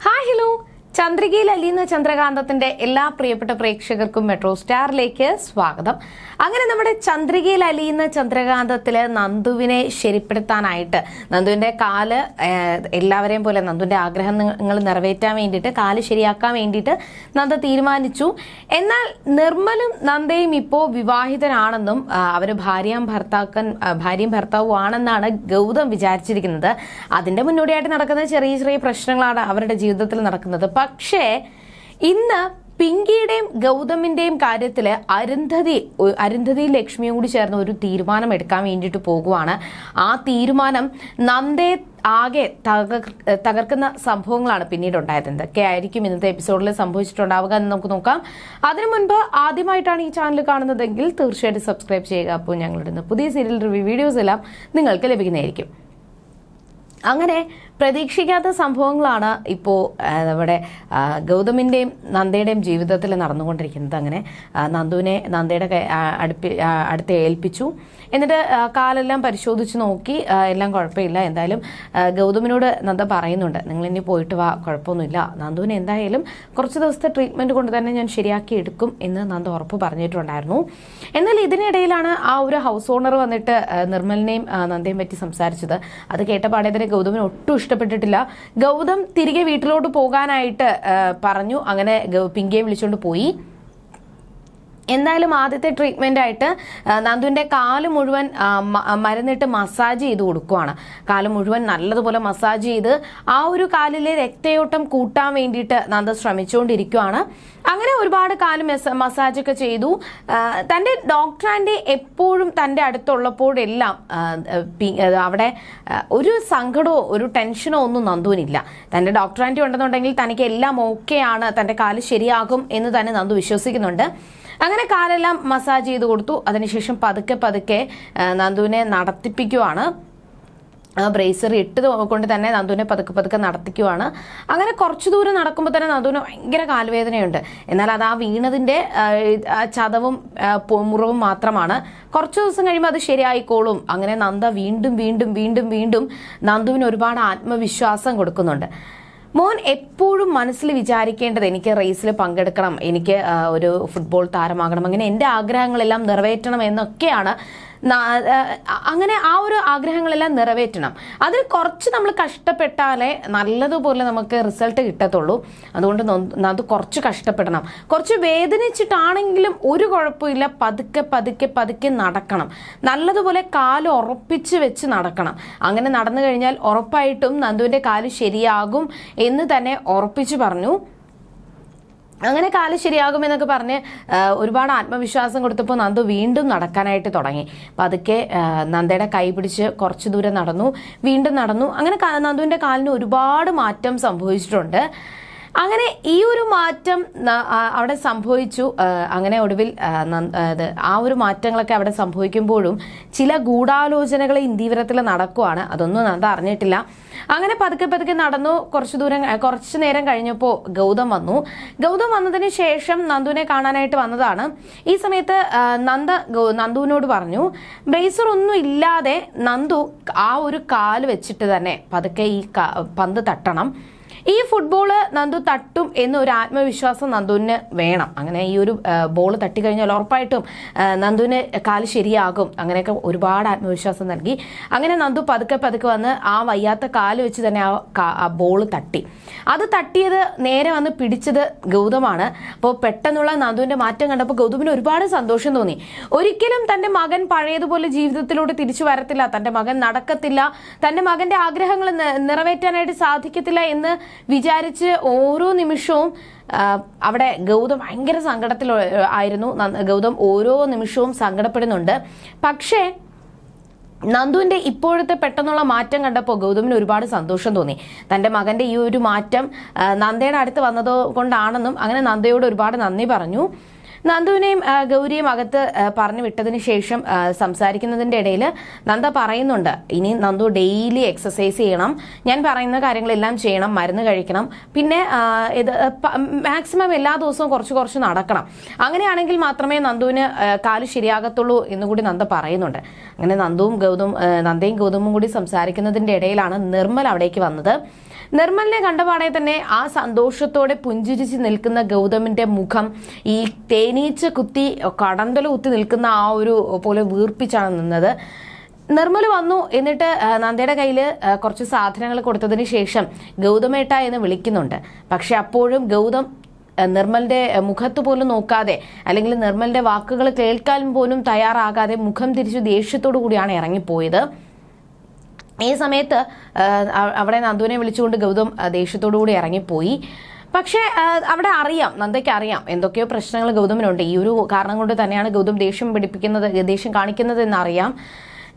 Hi hello ചന്ദ്രികയിൽ അലിയുന്ന ചന്ദ്രകാന്തത്തിന്റെ എല്ലാ പ്രിയപ്പെട്ട പ്രേക്ഷകർക്കും മെട്രോ സ്റ്റാറിലേക്ക് സ്വാഗതം. അങ്ങനെ നമ്മുടെ ചന്ദ്രികയിൽ അലിയുന്ന ചന്ദ്രകാന്തത്തിൽ നന്ദുവിനെ ശരിപ്പെടുത്താനായിട്ട് നന്ദുവിന്റെ കാൽ എല്ലാവരെയും പോലെ നന്ദുവിന്റെ ആഗ്രഹങ്ങൾ നിറവേറ്റാൻ വേണ്ടിയിട്ട് കാൽ ശരിയാക്കാൻ വേണ്ടിയിട്ട് നന്ദ തീരുമാനിച്ചു. എന്നാൽ നിർമ്മലും നന്ദയും ഇപ്പോൾ വിവാഹിതനാണെന്നും അവർ ഭാര്യയും ഭർത്താക്കൻ ഭാര്യയും ഭർത്താവും ആണെന്നാണ് ഗൗതം വിചാരിച്ചിരിക്കുന്നത്. അതിന്റെ മുന്നോടിയായിട്ട് നടക്കുന്ന ചെറിയ ചെറിയ പ്രശ്നങ്ങളാണ് അവരുടെ ജീവിതത്തിൽ നടക്കുന്നത്. പക്ഷേ ഇന്ന് പിങ്കിയുടെയും ഗൗതമിന്റെയും കാര്യത്തിൽ അരുന്ധതി അരുന്ധതി ലക്ഷ്മിയും കൂടി ചേർന്ന് ഒരു തീരുമാനം എടുക്കാൻ വേണ്ടിയിട്ട് പോകുവാണ്. ആ തീരുമാനം നന്ദേ ആകെ തകർ തകർക്കുന്ന സംഭവങ്ങളാണ് പിന്നീട് ഉണ്ടായത്. എന്തൊക്കെ ആയിരിക്കും ഇന്നത്തെ എപ്പിസോഡിൽ സംഭവിച്ചിട്ടുണ്ടാവുക എന്ന് നമുക്ക് നോക്കാം. അതിനു മുൻപ് ആദ്യമായിട്ടാണ് ഈ ചാനൽ കാണുന്നതെങ്കിൽ തീർച്ചയായിട്ടും സബ്സ്ക്രൈബ് ചെയ്യുക. അപ്പോൾ ഞങ്ങളുടെ പുതിയ സീരിയൽ റിവ്യൂ വീഡിയോസ് എല്ലാം നിങ്ങൾക്ക് ലഭിക്കുന്നതായിരിക്കും. അങ്ങനെ പ്രതീക്ഷിക്കാത്ത സംഭവങ്ങളാണ് ഇപ്പോൾ നമ്മുടെ ഗൗതമിന്റെയും നന്ദയുടെയും ജീവിതത്തിൽ നടന്നുകൊണ്ടിരിക്കുന്നത്. അങ്ങനെ നന്ദുവിനെ നന്ദയുടെ അടുപ്പി അടുത്ത് ഏൽപ്പിച്ചു. എന്നിട്ട് കാലെല്ലാം പരിശോധിച്ച് നോക്കി എല്ലാം കുഴപ്പമില്ല. എന്തായാലും ഗൗതമിനോട് നന്ദ പറയുന്നുണ്ട് നിങ്ങൾ ഇനി പോയിട്ട് വാ കുഴപ്പമൊന്നുമില്ല. നന്ദുവിന് എന്തായാലും കുറച്ച് ദിവസത്തെ ട്രീറ്റ്മെന്റ് കൊണ്ട് തന്നെ ഞാൻ ശരിയാക്കി എടുക്കും എന്ന് നന്ദ ഉറപ്പ് പറഞ്ഞിട്ടുണ്ടായിരുന്നു. എന്നാൽ ഇതിനിടയിലാണ് ആ ഒരു ഹൗസ് ഓണർ വന്നിട്ട് നിർമ്മലിനെയും നന്ദയും പറ്റി സംസാരിച്ചത്. അത് കേട്ടപാടെ തന്നെ ഗൗതമിന് ഒട്ടും ഇഷ്ടപ്പെട്ടിട്ടില്ല. ഗൗതം തിരികെ വീട്ടിലോട്ട് പോകാനായിട്ട് പറഞ്ഞു. അങ്ങനെ പിങ്കിയെ വിളിച്ചുകൊണ്ട് പോയി. എന്തായാലും ആദ്യത്തെ ട്രീറ്റ്മെന്റ് ആയിട്ട് നന്ദുവിന്റെ കാൽ മുഴുവൻ മരുന്നിട്ട് മസാജ് ചെയ്ത് കൊടുക്കുവാണ്. കാൽ മുഴുവൻ നല്ലതുപോലെ മസാജ് ചെയ്ത് ആ ഒരു കാലിലെ രക്തയോട്ടം കൂട്ടാൻ വേണ്ടിയിട്ട് നന്ദ ശ്രമിച്ചുകൊണ്ടിരിക്കുവാണ്. അങ്ങനെ ഒരുപാട് കാൽ മസാജ് ഒക്കെ ചെയ്തു. തന്റെ ഡോക്ടർ എപ്പോഴും തന്റെ അടുത്തുള്ളപ്പോഴെല്ലാം അവിടെ ഒരു സങ്കടമോ ഒരു ടെൻഷനോ ഒന്നും നന്ദുവിനില്ല. തന്റെ ഡോക്ടർ ഉണ്ടെന്നുണ്ടെങ്കിൽ തനിക്ക് എല്ലാം ഓക്കെ ആണ് തന്റെ കാൽ ശരിയാകും എന്ന് തന്നെ നന്ദു വിശ്വസിക്കുന്നുണ്ട്. അങ്ങനെ കാലെല്ലാം മസാജ് ചെയ്ത് കൊടുത്തു. അതിനുശേഷം പതുക്കെ പതുക്കെ നന്ദുവിനെ നടത്തിപ്പിക്കുവാണ്. ബ്രേസർ ഇട്ട് കൊണ്ട് തന്നെ നന്ദുവിനെ പതുക്കെ പതുക്കെ നടത്തിക്കുവാണ്. അങ്ങനെ കുറച്ച് ദൂരം നടക്കുമ്പോൾ തന്നെ നന്ദുവിന് ഭയങ്കര കാലുവേദനയുണ്ട് എന്നാൽ അത് ആ വീണതിന്റെ ചതവും മുറിവും മാത്രമാണ്. കുറച്ച് ദിവസം കഴിയുമ്പോൾ അത് ശരിയായിക്കോളും. അങ്ങനെ നന്ദ വീണ്ടും വീണ്ടും വീണ്ടും വീണ്ടും നന്ദുവിന് ഒരുപാട് ആത്മവിശ്വാസം കൊടുക്കുന്നുണ്ട്. മോൻ എപ്പോഴും മനസ്സിൽ വിചാരിക്കേണ്ടത് എനിക്ക് റേസിൽ പങ്കെടുക്കണം എനിക്ക് ഒരു ഫുട്ബോൾ താരമാകണം അങ്ങനെ എന്റെ ആഗ്രഹങ്ങളെല്ലാം നിറവേറ്റണം എന്നൊക്കെയാണ് അങ്ങനെ ആ ഒരു ആഗ്രഹങ്ങളെല്ലാം നിറവേറ്റണം. അതിൽ കുറച്ച് നമ്മൾ കഷ്ടപ്പെട്ടാലേ നല്ലതുപോലെ നമുക്ക് റിസൾട്ട് കിട്ടത്തുള്ളൂ. അതുകൊണ്ട് അത് കുറച്ച് കഷ്ടപ്പെടണം. കുറച്ച് വേദനിച്ചിട്ടാണെങ്കിലും ഒരു കുഴപ്പമില്ല. പതുക്കെ പതുക്കെ പതുക്കെ നടക്കണം. നല്ലതുപോലെ കാൽ ഉറപ്പിച്ച് വെച്ച് നടക്കണം. അങ്ങനെ നടന്നു കഴിഞ്ഞാൽ ഉറപ്പായിട്ടും നന്ദുവിന്റെ കാൽ ശരിയാകും എന്ന് തന്നെ ഉറപ്പിച്ചു പറഞ്ഞു. അങ്ങനെ കാൽ ശരിയാകുമെന്നൊക്കെ പറഞ്ഞ് ഒരുപാട് ആത്മവിശ്വാസം കൊടുത്തപ്പോൾ നന്ദു വീണ്ടും നടക്കാനായിട്ട് തുടങ്ങി. അപ്പം അതൊക്കെ നന്ദയുടെ കൈ പിടിച്ച് കുറച്ച് ദൂരം നടന്നു വീണ്ടും നടന്നു. അങ്ങനെ നന്ദുവിന്റെ കാലിന് ഒരുപാട് മാറ്റം സംഭവിച്ചിട്ടുണ്ട്. അങ്ങനെ ഈ ഒരു മാറ്റം അവിടെ സംഭവിച്ചു. അങ്ങനെ ഒടുവിൽ ആ, ഒരു മാറ്റങ്ങളൊക്കെ അവിടെ സംഭവിക്കുമ്പോഴും ചില ഗൂഢാലോചനകൾ ഇന്ദീവരത്തിൽ നടക്കുവാണ്. അതൊന്നും നന്ദ അറിഞ്ഞിട്ടില്ല. അങ്ങനെ പതുക്കെ പതുക്കെ നടന്നു. കുറച്ച് ദൂരം കുറച്ചു നേരം കഴിഞ്ഞപ്പോൾ ഗൗതം വന്നു. ഗൗതം വന്നതിന് ശേഷം നന്ദുവിനെ കാണാനായിട്ട് വന്നതാണ്. ഈ സമയത്ത് നന്ദ നന്ദുവിനോട് പറഞ്ഞു ബ്രേസർ ഒന്നും ഇല്ലാതെ നന്ദു ആ ഒരു കാൽ വെച്ചിട്ട് തന്നെ പതുക്കെ ഈ പന്ത് തട്ടണം. ഈ ഫുട്ബോൾ നന്ദു തട്ടും എന്നൊരു ആത്മവിശ്വാസം നന്ദുവിന് വേണം. അങ്ങനെ ഈ ഒരു ബോൾ തട്ടിക്കഴിഞ്ഞാൽ ഉറപ്പായിട്ടും നന്ദുവിന് കാൽ ശരിയാകും. അങ്ങനെയൊക്കെ ഒരുപാട് ആത്മവിശ്വാസം നൽകി. അങ്ങനെ നന്ദു പതുക്കെ പതുക്കെ വന്ന് ആ വയ്യാത്ത കാൽ വെച്ച് തന്നെ ആ ബോൾ തട്ടി. അത് തട്ടിയത് നേരെ വന്ന് പിടിച്ചത് ഗൗതമാണ്. അപ്പോൾ പെട്ടെന്നുള്ള നന്ദുവിന്റെ മാറ്റം കണ്ടപ്പോൾ ഗൗതമിന് ഒരുപാട് സന്തോഷം തോന്നി. ഒരിക്കലും തന്റെ മകൻ പഴയതുപോലെ ജീവിതത്തിലൂടെ തിരിച്ചു വരത്തില്ല. തന്റെ മകൻ നടക്കത്തില്ല. തന്റെ മകന്റെ ആഗ്രഹങ്ങൾ നിറവേറ്റാനായിട്ട് സാധിക്കത്തില്ല എന്ന് വിചാരിച്ച് ഓരോ നിമിഷവും അവിടെ ഗൗതം ഭയങ്കര സങ്കടത്തിൽ ആയിരുന്നു. ഗൗതം ഓരോ നിമിഷവും സങ്കടപ്പെടുന്നുണ്ട്. പക്ഷേ നന്ദുവിന്റെ ഇപ്പോഴത്തെ പെട്ടെന്നുള്ള മാറ്റം കണ്ടപ്പോൾ ഗൗതമിന് ഒരുപാട് സന്തോഷം തോന്നി. തന്റെ മകന്റെ ഈ ഒരു മാറ്റം നന്ദയുടെ അടുത്ത് വന്നത് കൊണ്ടാണെന്നും അങ്ങനെ നന്ദയോട് ഒരുപാട് നന്ദി പറഞ്ഞു. നന്ദുവിനെയും ഗൗരിയും അകത്ത് പറഞ്ഞു വിട്ടതിന് ശേഷം സംസാരിക്കുന്നതിന്റെ ഇടയിൽ നന്ദ പറയുന്നുണ്ട് ഇനി നന്ദു ഡെയിലി എക്സസൈസ് ചെയ്യണം. ഞാൻ പറയുന്ന കാര്യങ്ങളെല്ലാം ചെയ്യണം മരുന്ന് കഴിക്കണം. പിന്നെ ഇത് മാക്സിമം എല്ലാ ദിവസവും കുറച്ച് കുറച്ച് നടക്കണം. അങ്ങനെയാണെങ്കിൽ മാത്രമേ നന്ദുവിന് കാൽ ശരിയാകത്തുള്ളൂ എന്നുകൂടി നന്ദ പറയുന്നുണ്ട്. അങ്ങനെ നന്ദുവും ഗൗതം നന്ദയും ഗൗതമും കൂടി സംസാരിക്കുന്നതിന്റെ ഇടയിലാണ് നിർമ്മൽ അവിടേക്ക് വന്നത്. നിർമ്മലിനെ കണ്ടപാടെ തന്നെ ആ സന്തോഷത്തോടെ പുഞ്ചിരിച്ച് നിൽക്കുന്ന ഗൗതമിന്റെ മുഖം ഈ തേനീച്ച കുത്തി കടന്തല കുത്തി നിൽക്കുന്ന ആ ഒരു പോലെ വീർപ്പിച്ചാണ് നിന്നത്. നിർമ്മൽ വന്നു എന്നിട്ട് നന്ദയുടെ കയ്യിൽ കുറച്ച് സാധനങ്ങൾ കൊടുത്തതിന് ശേഷം ഗൗതമേട്ട എന്ന് വിളിക്കുന്നുണ്ട്. പക്ഷെ അപ്പോഴും ഗൗതം നിർമ്മലിന്റെ മുഖത്ത് പോലും നോക്കാതെ അല്ലെങ്കിൽ നിർമ്മലിന്റെ വാക്കുകൾ കേൾക്കാൻ പോലും തയ്യാറാകാതെ മുഖം തിരിച്ചു ദേഷ്യത്തോടു കൂടിയാണ് ഇറങ്ങിപ്പോയത്. ഈ സമയത്ത് അവിടെ നന്ദുവിനെ വിളിച്ചുകൊണ്ട് ഗൗതം ദേഷ്യത്തോടുകൂടി ദേഷ്യത്തോടു കൂടി ഇറങ്ങിപ്പോയി. പക്ഷേ അവിടെ അറിയാം നന്ദയ്ക്ക് അറിയാം എന്തൊക്കെയോ പ്രശ്നങ്ങൾ ഗൗതമിനുണ്ട്. ഈ ഒരു കാരണം കൊണ്ട് തന്നെയാണ് ഗൗതം ദേഷ്യം പിടിപ്പിക്കുന്നത് ദേഷ്യം കാണിക്കുന്നത് എന്നറിയാം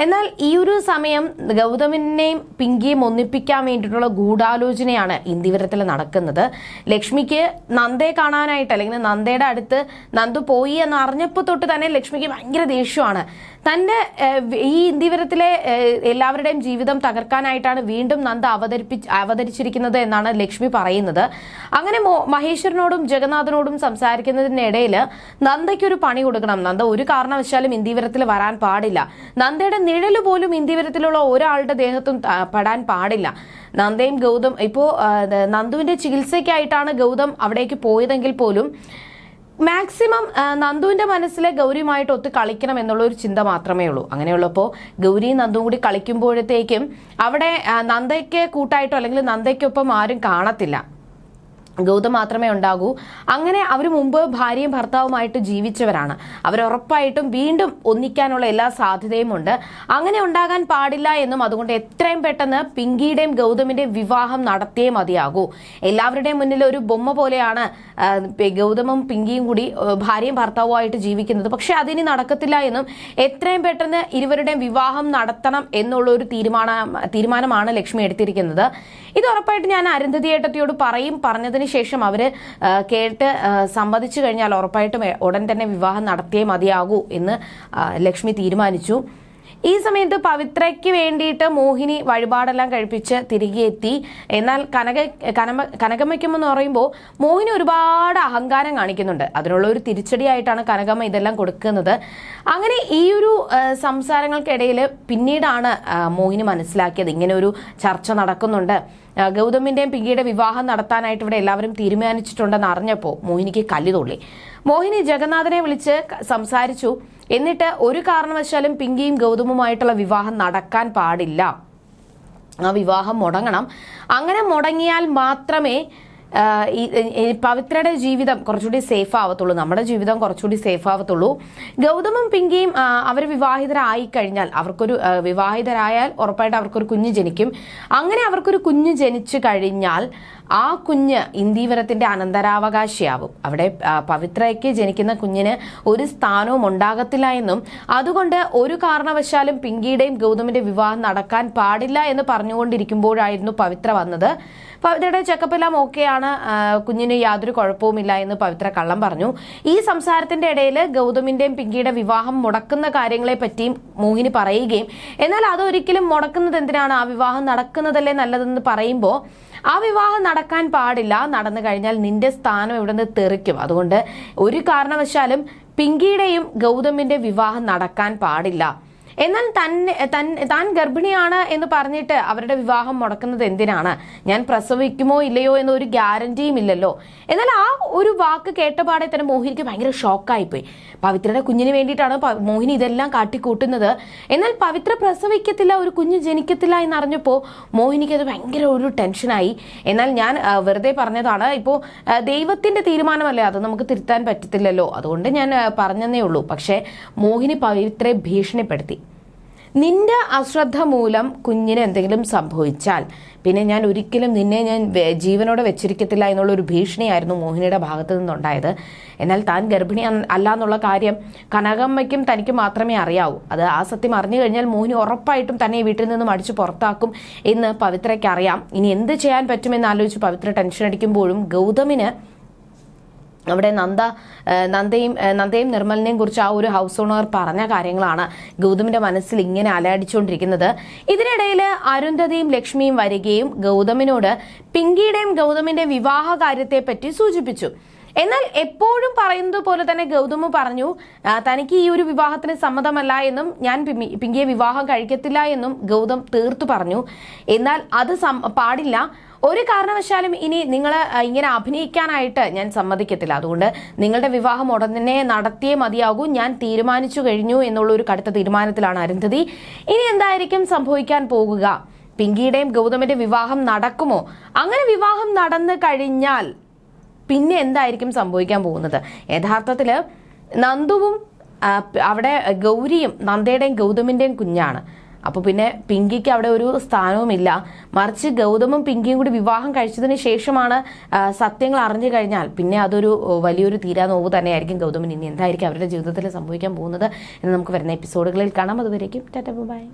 എന്നാൽ ഈ ഒരു സമയം ഗൗതമിനെയും പിങ്കിയും ഒന്നിപ്പിക്കാൻ വേണ്ടിയിട്ടുള്ള ഗൂഢാലോചനയാണ് ഇന്ദിവരത്തിൽ നടക്കുന്നത്. ലക്ഷ്മിക്ക് നന്ദയെ കാണാനായിട്ട് അല്ലെങ്കിൽ നന്ദയുടെ അടുത്ത് നന്ദു പോയി എന്ന് അറിഞ്ഞപ്പോൾ തൊട്ട് തന്നെ ലക്ഷ്മിക്ക് ഭയങ്കര ദേഷ്യമാണ്. തന്റെ ഈ ഇന്ദിവരത്തിലെ എല്ലാവരുടെയും ജീവിതം തകർക്കാനായിട്ടാണ് വീണ്ടും നന്ദ അവതരിപ്പി അവതരിച്ചിരിക്കുന്നത് എന്നാണ് ലക്ഷ്മി പറയുന്നത്. അങ്ങനെ മഹേശ്വരനോടും ജഗന്നാഥനോടും സംസാരിക്കുന്നതിനിടയിൽ നന്ദയ്ക്കൊരു പണി കൊടുക്കണം. നന്ദ ഒരു കാരണവശാലും ഇന്ദിവരത്തിൽ വരാൻ പാടില്ല. നന്ദയുടെ നിഴൽ പോലും ഇന്ത്യവരത്തിലുള്ള ഒരാളുടെ ദേഹത്തും പടാൻ പാടില്ല. നന്ദയും ഗൗതം ഇപ്പോൾ നന്ദുവിന്റെ ചികിത്സയ്ക്കായിട്ടാണ് ഗൗതം അവിടേക്ക് പോയതെങ്കിൽ പോലും മാക്സിമം നന്ദുവിന്റെ മനസ്സിലെ ഗൗരിയുമായിട്ട് ഒത്ത് കളിക്കണം എന്നുള്ള ഒരു ചിന്ത മാത്രമേ ഉള്ളൂ. അങ്ങനെയുള്ളപ്പോൾ ഗൗരിയും നന്ദുവും കൂടി കളിക്കുമ്പോഴത്തേക്കും അവിടെ നന്ദയ്ക്ക് കൂട്ടായിട്ടോ അല്ലെങ്കിൽ നന്ദയ്ക്കൊപ്പം ആരും കാണത്തില്ല. ഗൗതം മാത്രമേ ഉണ്ടാകൂ. അങ്ങനെ അവർ മുമ്പ് ഭാര്യയും ഭർത്താവുമായിട്ട് ജീവിച്ചവരാണ്. അവർ ഉറപ്പായിട്ടും വീണ്ടും ഒന്നിക്കാനുള്ള എല്ലാ സാധ്യതയും ഉണ്ട്. അങ്ങനെ ഉണ്ടാകാൻ പാടില്ല എന്നും അതുകൊണ്ട് എത്രയും പെട്ടെന്ന് പിങ്കിയുടെയും ഗൗതമിന്റെയും വിവാഹം നടത്തിയേ മതിയാകൂ. എല്ലാവരുടെയും മുന്നിൽ ഒരു ബൊമ്മ പോലെയാണ് ഗൗതമും പിങ്കിയും കൂടി ഭാര്യയും ഭർത്താവുമായിട്ട് ജീവിക്കുന്നത്. പക്ഷെ അതിനി നടക്കത്തില്ല എന്നും എത്രയും പെട്ടെന്ന് ഇരുവരുടെയും വിവാഹം നടത്തണം എന്നുള്ള ഒരു തീരുമാന തീരുമാനമാണ് ലക്ഷ്മി എടുത്തിരിക്കുന്നത്. ഇത് ഉറപ്പായിട്ട് ഞാൻ അരുന്ധതി ഏട്ടത്തിയോട് പറയും. പറഞ്ഞതിന് ശേഷം അവർ കേട്ട് സമ്മതിച്ചു കഴിഞ്ഞാൽ ഉറപ്പായിട്ടും ഉടൻ തന്നെ വിവാഹം നടത്തിയേ മതിയാകൂ എന്ന് ലക്ഷ്മി തീരുമാനിച്ചു. ഈ സമയത്ത് പവിത്രയ്ക്ക് വേണ്ടിയിട്ട് മോഹിനി വഴിപാടെല്ലാം കഴിപ്പിച്ച് തിരികെ എത്തി. എന്നാൽ കനക കനമ കനകമ്മയ്ക്കും എന്ന് പറയുമ്പോൾ മോഹിനി ഒരുപാട് അഹങ്കാരം കാണിക്കുന്നുണ്ട്. അതിനുള്ള ഒരു തിരിച്ചടിയായിട്ടാണ് കനകമ്മ ഇതെല്ലാം കൊടുക്കുന്നത്. അങ്ങനെ ഈ ഒരു സംസാരങ്ങൾക്കിടയിൽ പിന്നീടാണ് മോഹിനി മനസ്സിലാക്കിയത്. ഇങ്ങനെ ഒരു ചർച്ച നടക്കുന്നുണ്ട്. ഗൗതമിന്റെയും പിങ്കിയുടെ വിവാഹം നടത്താനായിട്ട് ഇവിടെ എല്ലാവരും തീരുമാനിച്ചിട്ടുണ്ടെന്ന് അറിഞ്ഞപ്പോൾ മോഹിനിക്ക് കല്ല് തുള്ളി. മോഹിനി ജഗന്നാഥനെ വിളിച്ച് സംസാരിച്ചു. എന്നിട്ട് ഒരു കാരണവശാലും പിങ്കിയും ഗൗതമുമായിട്ടുള്ള വിവാഹം നടക്കാൻ പാടില്ല. ആ വിവാഹം മുടങ്ങണം. അങ്ങനെ മുടങ്ങിയാൽ മാത്രമേ പവിത്രയുടെ ജീവിതം കുറച്ചുകൂടി സേഫ് ആവത്തുള്ളൂ. നമ്മുടെ ജീവിതം കുറച്ചുകൂടി സേഫ് ആവത്തുള്ളൂ. ഗൗതമും പിങ്കിയും അവർ വിവാഹിതരായി കഴിഞ്ഞാൽ അവർക്കൊരു വിവാഹിതരായാൽ ഉറപ്പായിട്ട് അവർക്കൊരു കുഞ്ഞ് ജനിക്കും. അങ്ങനെ അവർക്കൊരു കുഞ്ഞ് ജനിച്ചു കഴിഞ്ഞാൽ ആ കുഞ്ഞ് ഇന്ദീവരത്തിന്റെ അനന്തരാവകാശിയാവും. അവിടെ പവിത്രയ്ക്ക് ജനിക്കുന്ന കുഞ്ഞിന് ഒരു സ്ഥാനവും ഉണ്ടാകത്തില്ല എന്നും അതുകൊണ്ട് ഒരു കാരണവശാലും പിങ്കിയുടെയും ഗൗതമിന്റെ വിവാഹം നടക്കാൻ പാടില്ല എന്ന് പറഞ്ഞുകൊണ്ടിരിക്കുമ്പോഴായിരുന്നു പവിത്ര വന്നത്. പവിത്രയുടെ ചെക്കപ്പെല്ലാം ഓക്കെയാണ്. കുഞ്ഞിന് യാതൊരു കുഴപ്പവുമില്ല എന്ന് പവിത്ര കള്ളം പറഞ്ഞു. ഈ സംസാരത്തിന്റെ ഇടയിൽ ഗൗതമിന്റെയും പിങ്കിയുടെ വിവാഹം മുടക്കുന്ന കാര്യങ്ങളെ പറ്റിയും മോഹിനി പറയുകയും എന്നാൽ അതൊരിക്കലും മുടക്കുന്നത് എന്തിനാണ്? ആ വിവാഹം നടക്കുന്നതല്ലേ നല്ലതെന്ന് പറയുമ്പോൾ ആ വിവാഹം നടക്കാൻ പാടില്ല. നടന്നു കഴിഞ്ഞാൽ നിന്റെ സ്ഥാനം ഇവിടെ നിന്ന് തെറിക്കും. അതുകൊണ്ട് ഒരു കാരണവശാലും പിങ്കിയുടെയും ഗൗതമിന്റെ വിവാഹം നടക്കാൻ പാടില്ല. എന്നാൽ തന്നെ തൻ ഗർഭിണിയാണ് എന്ന് പറഞ്ഞിട്ട് അവരുടെ വിവാഹം മുടക്കുന്നത് എന്തിനാണ്? ഞാൻ പ്രസവിക്കുമോ ഇല്ലയോ എന്ന ഒരു ഗ്യാരണ്ടിയും ഇല്ലല്ലോ. എന്നാൽ ആ ഒരു വാക്ക് കേട്ടപാടെ തന്നെ മോഹിനിക്ക് ഭയങ്കര ഷോക്കായിപ്പോയി. പവിത്രയുടെ കുഞ്ഞിന് വേണ്ടിയിട്ടാണ് മോഹിനി ഇതെല്ലാം കാട്ടിക്കൂട്ടുന്നത്. എന്നാൽ പവിത്ര പ്രസവിക്കത്തില്ല ഒരു കുഞ്ഞ് ജനിക്കത്തില്ല എന്നറിഞ്ഞപ്പോൾ മോഹിനിക്ക് അത് ഭയങ്കര ഒരു ടെൻഷനായി. എന്നാൽ ഞാൻ വെറുതെ പറഞ്ഞതാണ്. ഇപ്പോൾ ദൈവത്തിന്റെ തീരുമാനമല്ലേ? അത് നമുക്ക് തിരുത്താൻ പറ്റത്തില്ലല്ലോ. അതുകൊണ്ട് ഞാൻ പറഞ്ഞതേ ഉള്ളൂ. പക്ഷേ മോഹിനി പവിത്രയെ ഭീഷണിപ്പെടുത്തി. നിന്റെ അശ്രദ്ധ മൂലം കുഞ്ഞിന് എന്തെങ്കിലും സംഭവിച്ചാൽ പിന്നെ ഞാൻ ഒരിക്കലും നിന്നെ ഞാൻ ജീവനോടെ വെച്ചിരിക്കത്തില്ല എന്നുള്ളൊരു ഭീഷണിയായിരുന്നു മോഹിനിയുടെ ഭാഗത്തു നിന്നുണ്ടായത്. എന്നാൽ താൻ ഗർഭിണി അല്ല എന്നുള്ള കാര്യം കനകമ്മയ്ക്കും തനിക്ക് മാത്രമേ അറിയാവൂ. അത് ആ സത്യം അറിഞ്ഞു കഴിഞ്ഞാൽ മോഹിനി ഉറപ്പായിട്ടും തന്നെ വീട്ടിൽ നിന്നും അടിച്ചു പുറത്താക്കും എന്ന് പവിത്രയ്ക്ക് അറിയാം. ഇനി എന്ത് ചെയ്യാൻ പറ്റുമെന്ന് ആലോചിച്ച് പവിത്ര ടെൻഷൻ അടിക്കുമ്പോഴും ഗൗതമിന് അവിടെ നന്ദ നന്ദയും നന്ദയും നിർമ്മലിനെയും കുറിച്ച് ആ ഒരു ഹൗസ് ഓണർ പറഞ്ഞ കാര്യങ്ങളാണ് ഗൗതമിന്റെ മനസ്സിൽ ഇങ്ങനെ അലയടിച്ചുകൊണ്ടിരിക്കുന്നത്. ഇതിനിടയിൽ അരുന്ധതിയും ലക്ഷ്മിയും വരികയും ഗൗതമിനോട് പിങ്കിയുടെയും ഗൗതമിന്റെ വിവാഹ കാര്യത്തെ പറ്റി സൂചിപ്പിച്ചു. എന്നാൽ എപ്പോഴും പറയുന്നത് പോലെ തന്നെ ഗൗതമ് പറഞ്ഞു തനിക്ക് ഈ ഒരു വിവാഹത്തിന് സമ്മതമല്ല എന്നും ഞാൻ പിങ്കിയെ വിവാഹം കഴിക്കത്തില്ല എന്നും ഗൗതം തീർത്തു പറഞ്ഞു. എന്നാൽ അത് പാടില്ല. ഒരു കാരണവശാലും ഇനി നിങ്ങൾ ഇങ്ങനെ അഭിനയിക്കാനായിട്ട് ഞാൻ സമ്മതിക്കത്തില്ല. അതുകൊണ്ട് നിങ്ങളുടെ വിവാഹം ഉടൻ തന്നെ നടത്തിയേ മതിയാകൂ. ഞാൻ തീരുമാനിച്ചു കഴിഞ്ഞു എന്നുള്ള ഒരു കടുത്ത തീരുമാനത്തിലാണ് അരുന്ധതി. ഇനി എന്തായിരിക്കും സംഭവിക്കാൻ പോകുക? പിങ്കിയുടെയും ഗൗതമിന്റെ വിവാഹം നടക്കുമോ? അങ്ങനെ വിവാഹം നടന്നു കഴിഞ്ഞാൽ പിന്നെ എന്തായിരിക്കും സംഭവിക്കാൻ പോകുന്നത്? യഥാർത്ഥത്തിൽ നന്ദുവും അവിടെ ഗൗരിയും നന്ദയുടെയും ഗൗതമിന്റെയും കുഞ്ഞാണ്. അപ്പോൾ പിന്നെ പിങ്കിക്ക് അവിടെ ഒരു സ്ഥാനവുമില്ല. മറിച്ച് ഗൗതമും പിങ്കിയും കൂടി വിവാഹം കഴിച്ചതിന് ശേഷമാണ് സത്യങ്ങൾ അറിഞ്ഞു കഴിഞ്ഞാൽ പിന്നെ അതൊരു വലിയൊരു തീരാ നോവ് തന്നെയായിരിക്കും ഗൗതമിന്. ഇനി എന്തായിരിക്കും അവരുടെ ജീവിതത്തിൽ സംഭവിക്കാൻ പോകുന്നത് എന്ന് നമുക്ക് വരുന്ന എപ്പിസോഡുകളിൽ കാണാം. അതുവരേക്കും ടാറ്റ ബൈ.